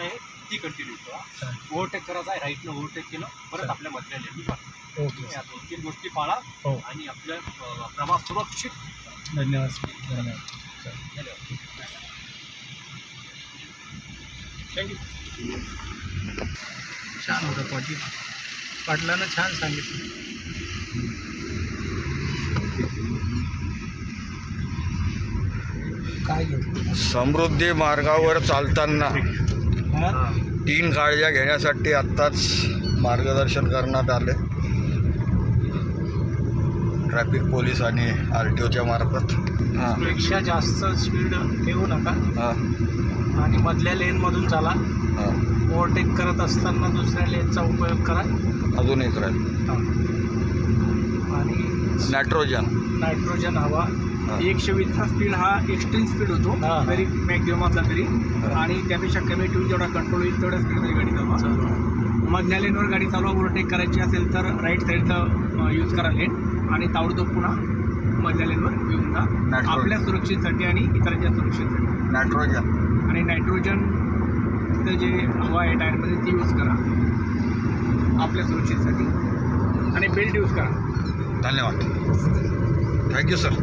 आहे ती कंटिन्यू करा. ओव्हरटेक करायचा आहे राईटनं ओव्हरटेक केलं परत आपल्या मधल्या ओके. या दोन तीन गोष्टी पाळा हो. आणि आपलं अं, प्रवास सुरक्षित. धन्यवाद. धन्यवाद. धन्यवाद थँक्यू छान होतं पाटील. पाटलानं छान सांगितलं. काय समृद्धी मार्गावर चालताना? तीन काळज्या घेण्यासाठी आत्ताच मार्गदर्शन करण्यात आले. ट्रॅफिक पोलीस आणि आर टी ओच्या मार्फत. पेक्षा जास्त स्पीड ठेवू नका. हां. आणि मधल्या लेनमधून चाला. ओव्हरटेक करत असताना दुसऱ्या लेनचा उपयोग करा. अजून एक राहील. आणि नायट्रोजन नायट्रोजन हवा. एकशे वीसचा स्पीड हा एक्स्ट्रीम स्पीड होतो. तरी मॅक्झिमम असला तरी. आणि त्यापेक्षा कमी ठेवून जेवढा कंट्रोल होईल तेवढ्या स्पीडमध्ये गाडी चालवा. मधल्या लेनवर गाडी चालवा ओव्हरटेक करायची असेल तर राईट साईडचा यूज करा लेन आणि ताबडतोब पुन्हा मधल्या लेनवर येऊन जा. आपल्या सुरक्षेसाठी आणि इतरांच्या सुरक्षेसाठी. नायट्रोजन आणि नायट्रोजन जे हवा आहे टायरमध्ये ती यूज करा. आपल्या सुरक्षेसाठी. आणि बेल्ट यूज करा. धन्यवाद. Thank you sir